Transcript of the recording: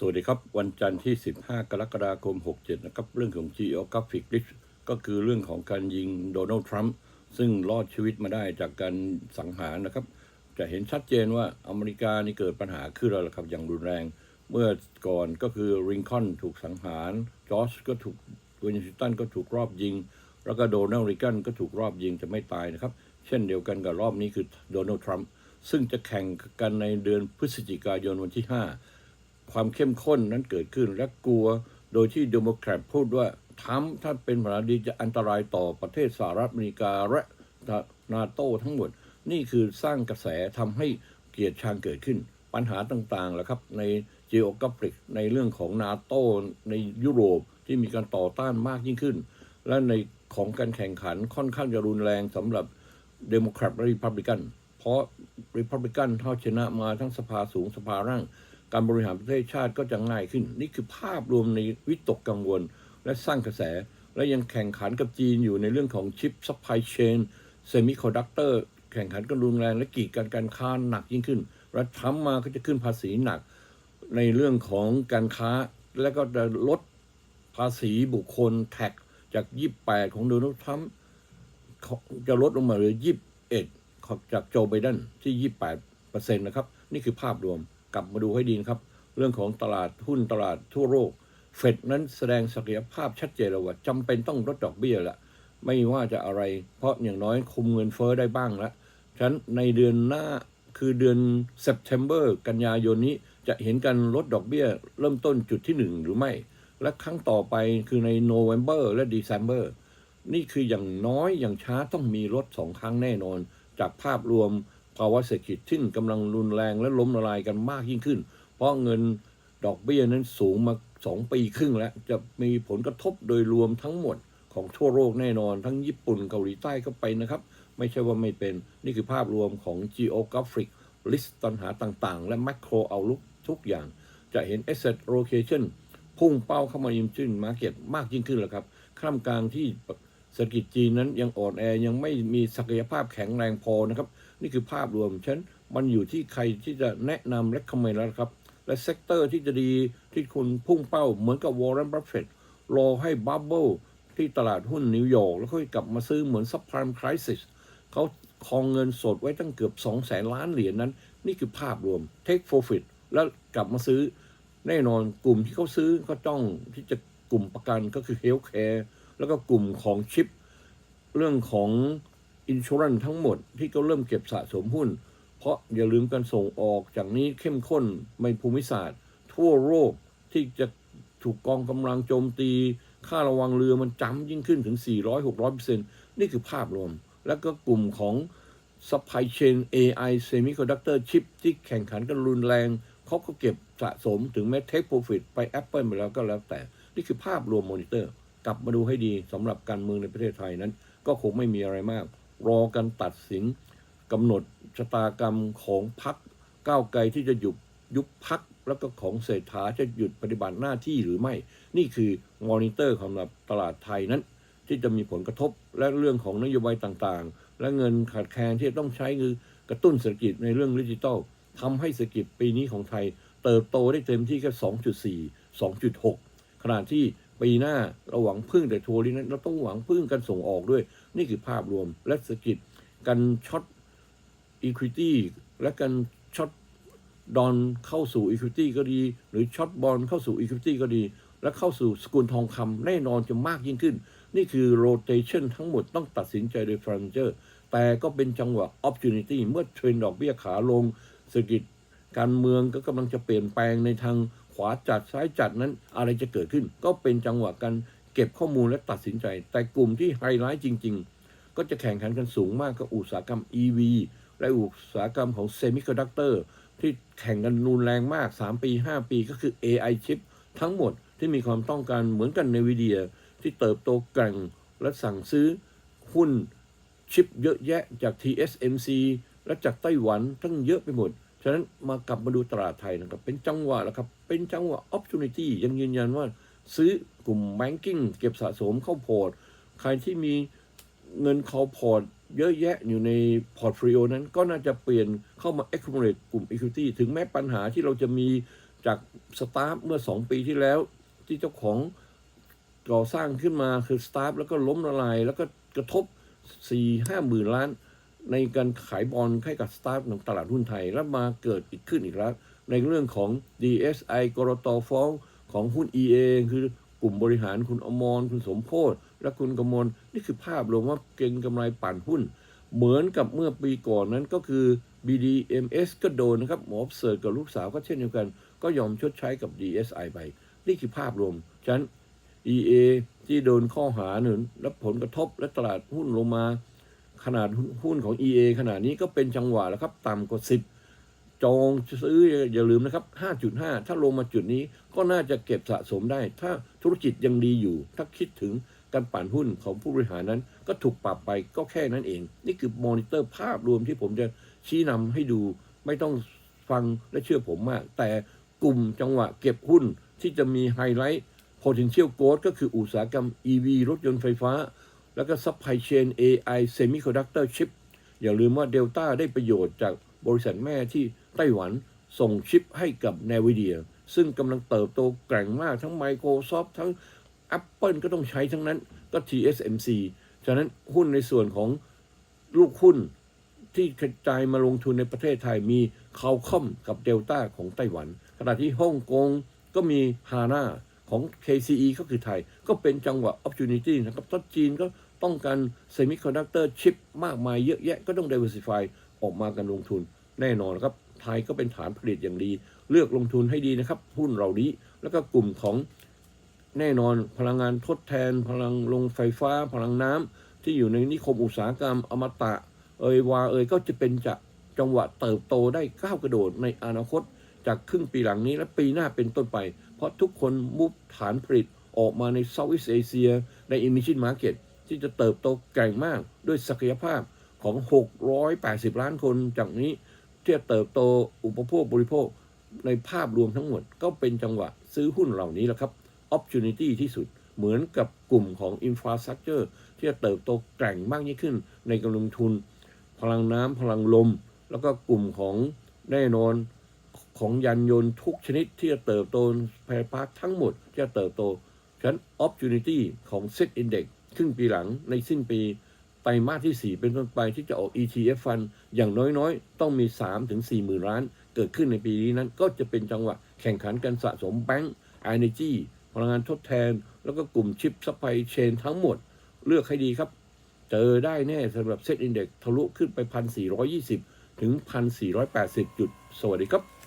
สวัสดีครับ วันจันทร์ที่ 15 กรกฎาคม 67 นะครับ เรื่องของ Geographic Risk ก็คือเรื่องของการยิงโดนัลด์ทรัมป์ซึ่งรอดชีวิตมาได้จากการสังหารนะครับ จะเห็นชัดเจนว่าอเมริกานี่เกิดปัญหาขึ้นแล้วครับ อย่างรุนแรง เมื่อก่อนก็คือริงคอนถูกสังหารจอร์จก็ถูกวินสตันก็ถูกรอบยิง แล้วก็โดนัลด์ริกันก็ถูกรอบยิงจะไม่ตายนะครับ เช่นเดียวกันกับรอบนี้คือโดนัลด์ทรัมป์ซึ่งจะแข่งกันในเดือนพฤศจิกายนวันที่ 5 ความเข้มข้นนั้นเกิดขึ้นและกลัว โดยที่เดโมแครตพูดว่าทรัมถ้าเป็นประธานาธิบดีจะอันตรายต่อประเทศสหรัฐอเมริกาและนาโต้ทั้งหมด นี่คือสร้างกระแสทำให้เกียดชังเกิดขึ้น ปัญหาต่างๆแหละครับ ใน geographic ในเรื่องของนาโต้ในยุโรปที่มีการต่อต้านมากยิ่งขึ้น และในของการแข่งขันค่อนข้างจะรุนแรงสำหรับเดโมแครตและริพับลิกัน เพราะริพับลิกันเท่าชนะมาทั้งสภาสูงสภาร่าง การบริหารประเทศชาติก็จะง่ายขึ้น นี่คือภาพรวมในวิตกกังวล และสร้างกระแส และยังแข่งขันกับจีนอยู่ในเรื่องของชิปซัพพลายเชนเซมิคอนดักเตอร์แข่งขันกันรุนแรงและกีดกันการค้าหนักยิ่งขึ้น รัฐทรัมป์มาก็จะขึ้นภาษีหนักในเรื่องของการค้า และก็จะลดภาษีบุคคลแท็กจาก 28 ของโดนัลด์ทรัมป์จะลดลงมาเหลือ 21 จากโจไบเดนที่ 28%นะครับ นี่คือภาพรวม กลับมาดูให้ดีนะครับ เรื่องของตลาดหุ้นตลาดทั่วโลกเฟดนั้นแสดงศักยภาพชัดเจนแล้วว่าจำเป็นต้องลดดอกเบี้ยละไม่ว่าจะอะไร เพราะอย่างน้อยคุมเงินเฟอ้อได้บ้างแล้วฉะนั้นในเดือนหน้าคือเดือน September กันยายนนี้จะเห็นการลดดอกเบี้ย เริ่มต้นจุดที่หนึ่งหรือไม่ และครั้งต่อไปคือใน November และ December นี่คืออย่างน้อยอย่างช้าต้องมีลดสองครั้งแน่นอน จากภาพรวม ภาวะเศรษฐกิจที่กำลังรุนแรงและล้มละลายกันมากยิ่งขึ้น เพราะเงินดอกเบี้ยนั้นสูงมาสองปีครึ่งแล้ว จะมีผลกระทบโดยรวมทั้งหมดของทั่วโลกแน่นอน ทั้งญี่ปุ่นเกาหลีใต้ก็ไปนะครับ ไม่ใช่ว่าไม่เป็นนี่คือภาพรวมของ geographic list ปัญหาต่างๆ และ macro outlook ทุกอย่าง จะเห็น asset allocation พุ่งเป้าเข้ามาอิมจินมาร์เก็ตมากยิ่งขึ้นแล้วครับข้ามกลางที่ ศรษฐกิจจีนนั้นยังอ่อนแอยังไม่มีศักยภาพแข็งแรงพอนะครับ นี่คือภาพรวมฉะนั้นมันอยู่ที่ใครที่จะแนะนำและคอมเมนต์แล้วครับ และเซกเตอร์ที่จะดีที่คุณพุ่งเป้าเหมือนกับวอร์เรนบัฟเฟตรอให้บับเบิลที่ตลาดหุ้นนิวยอร์กแล้วค่อยกลับมาซื้อเหมือนซับไพรม์คริสิสเขาคองเงินสดไว้ตั้งเกือบ 2 0 0แสนล้านเหรียญนั้น นี่คือภาพรวม take profit แล้วกลับมาซื้อ แน่นอนกลุ่มที่เขาซื้อก็ต้องที่จะกลุ่มประกันก็คือเฮลท์ แล้วก็กลุ่มของชิป เรื่องของอินชูรันทั้งหมดที่เขาเริ่มเก็บสะสมหุ้น เพราะอย่าลืมการส่งออกจากนี้เข้มข้นในภูมิศาสตร์ ทั่วโลกที่จะถูกกองกำลังโจมตี ค่าระวังเรือมันจ้ำยิ่งขึ้นถึง 400-600%นี่คือภาพรวม แล้วก็กลุ่มของ supply chain AI semiconductor chip ที่แข่งขันกันรุนแรงเขาก็เก็บสะสมถึงแม้ take profit ไป Apple ไปแล้วก็แล้วแต่ นี่คือภาพรวมมอนิเตอร์ กลับมาดูให้ดีสำหรับการเมืองในประเทศไทยนั้น ก็คงไม่มีอะไรมาก รอกันตัดสินกำหนดชะตากรรมของพักก้าวไกลที่จะหยุดยุบพักแล้วก็ของเศรษฐาจะหยุดปฏิบัติหน้าที่หรือไม่ นี่คือมอนิเตอร์สำหรับตลาดไทยนั้น ที่จะมีผลกระทบและเรื่องของนโยบายต่างๆ และเงินขาดแคลนที่จะต้องใช้คือกระตุ้นเศรษฐกิจในเรื่องดิจิทัลทำให้เศรษฐกิจปีนี้ของไทย เติบโตได้เต็มที่แค่ 2.4 2.6 ขณะที่ ปีหน้าเราหวังพึ่งแต่ทัวริงนั้นเราต้องหวังพึ่งการส่งออกด้วย นี่คือภาพรวมและเศรษฐกิจการช็อต equity และการช็อตดอนเข้าสู่ equity ก็ดี หรือช็อตบอลเข้าสู่ equity ก็ดี และเข้าสู่สกุลทองคำแน่นอนจะมากยิ่งขึ้น นี่คือ rotation ทั้งหมดต้องตัดสินใจโดย f u n d e r แต่ก็เป็นจังหวะ opportunity เมื่อเทรนดอกเบี้ยขาลงเศรษฐกิจการเมืองก็กำลังจะเปลี่ยนแปลงในทาง วาจัดซ้ายจัดนั้นอะไรจะเกิดขึ้น ก็เป็นจังหวะการเก็บข้อมูลและตัดสินใจ แต่กลุ่มที่ไฮไลท์จริง ๆ ก็จะแข่งขันกันสูงมากกับอุตสาหกรรม EV และอุตสาหกรรมของเซมิคอนดักเตอร์ที่แข่งกันรุนแรงมาก 3 ปี 5 ปีก็คือ AI ชิปทั้งหมดที่มีความต้องการเหมือนกันในวิดี a ที่เติบโตแกร่งและสั่งซื้อหุ้นชิปเยอะแยะจาก TSMC และจากไต้หวันทั้งเยอะไปหมด ฉะนั้นมากลับมาดูตลาดไทยนะครับ เป็นจังหวะแล้วครับ เป็นจังหวะ opportunity ยังยืนยันว่าซื้อกลุ่ม banking เก็บสะสมเข้าพอร์ต ใครที่มีเงินเข้าพอร์ต เยอะแยะอยู่ในพอร์ตฟลิโอนั้นก็น่าจะเปลี่ยนเข้ามา accumulate กลุ่ม equity ถึงแม้ปัญหาที่เราจะมีจากสตาฟเมื่อสองปีที่แล้ว ที่เจ้าของก่อสร้างขึ้นมาคือสตาฟแล้วก็ล้มละลาย แล้วก็กระทบสี่ห้าหมื่นล้าน ในการขายบอลให้กับสตาฟของตลาดหุ้นไทย แล้วมาเกิดอีกขึ้นอีกแล้ว ในเรื่องของ DSI กรตฟ้องของหุ้น EA คือกลุ่มบริหารคุณอมรคุณสมโพธและคุณกมลนี่คือภาพรวมว่าเก่งกำไรปั่นหุ้น เหมือนกับเมื่อปีก่อนนั้นก็คือ BDMs ก็โดนนะครับหมอเสิร์กับลูกสาวก็เช่นเดียวกัน ก็ยอมชดใช้กับ DSI ไป นี่คือภาพรวมฉะนั้น EA ที่โดนข้อหาหนึ่งและผลกระทบและตลาดหุ้นลงมา ขนาดหุ้นของ EA ขนาดนี้ก็เป็นจังหวะแล้วครับ ต่ำกว่า 10 จองซื้ออย่าลืมนะครับ 5.5 ถ้าลงมาจุดนี้ก็น่าจะเก็บสะสมได้ ถ้าธุรกิจยังดีอยู่ ถ้าคิดถึงการปั่นหุ้นของผู้บริหารนั้น ก็ถูกปรับไปก็แค่นั้นเอง นี่คือมอนิเตอร์ภาพรวมที่ผมจะชี้นำให้ดู ไม่ต้องฟังและเชื่อผมมาก แต่กลุ่มจังหวะเก็บหุ้นที่จะมีไฮไลท์ potential growth ก็คืออุตสาหกรรม EV รถยนต์ไฟฟ้า แล้วก็ supply chain AI semiconductor chip อย่าลืมว่า Delta ได้ประโยชน์จากบริษัทแม่ที่ไต้หวันส่งชิปให้กับ NVIDIA ซึ่งกำลังเติบโตแกร่งมากทั้ง Microsoft ทั้ง Apple ก็ต้องใช้ทั้งนั้นก็ TSMC ฉะนั้นหุ้นในส่วนของลูกหุ้นที่กระจายมาลงทุนในประเทศไทยมีคาคอมกับเดลต้าของไต้หวัน ขณะที่ฮ่องกงก็มีฮาน่าของ KCE ก็คือไทย ก็เป็นจังหวะ opportunity นะครับถ้าจีนก็ ต้องการ semiconductor chip มากมายเยอะแยะก็ต้อง diversify ออกมาการลงทุน แน่นอนครับ ไทยก็เป็นฐานผลิตอย่างดี เลือกลงทุนให้ดีนะครับ หุ้นเหล่านี้ แล้วก็กลุ่มของแน่นอนพลังงานทดแทน พลังลงไฟฟ้า พลังน้ำที่อยู่ในนิคมอุตสาหกรรมอมตะ เอยวาเอยก็จะเป็นจะจังหวะเติบโตได้ก้าวกระโดดในอนาคต จากครึ่งปีหลังนี้และปีหน้าเป็นต้นไป เพราะทุกคนมุฟฐานผลิตออกมาในเซาท์อีสเอเชียใน emerging market ที่จะเติบโตแกร่งมากด้วยศักยภาพของ 680 ล้านคนจากนี้ที่จะเติบโตอุปโภคบริโภคในภาพรวมทั้งหมด ก็เป็นจังหวะซื้อหุ้นเหล่านี้แหละครับ opportunity ที่สุดเหมือนกับกลุ่มของ infrastructure ที่จะเติบโตแกร่งมากยิ่งขึ้น ในการลงทุน พลังน้ำพลังลม แล้วก็กลุ่มของแน่นอนของยานยนต์ทุกชนิดที่จะเติบโตแพรพาร์คทั้งหมดที่จะเติบโตฉะนั้น opportunity ของ Set Index ครึ่งปีหลังในสิ้นปีไตรมาสที่ 4 เป็นต้นไปที่จะออก ETF Fund อย่างน้อยๆ ต้องมี 3 ถึง 4 หมื่นล้าน เกิดขึ้นในปีนี้นั้น ก็จะเป็นจังหวะแข่งขันกันสะสมแบงก์ Energy พลังงานทดแทน แล้วก็กลุ่มชิปซัพพลายเชนทั้งหมด เลือกให้ดีครับ เจอได้แน่สำหรับเซ็ตอินเด็กทะลุขึ้นไป 1,420 ถึง 1,480 จุด สวัสดีครับ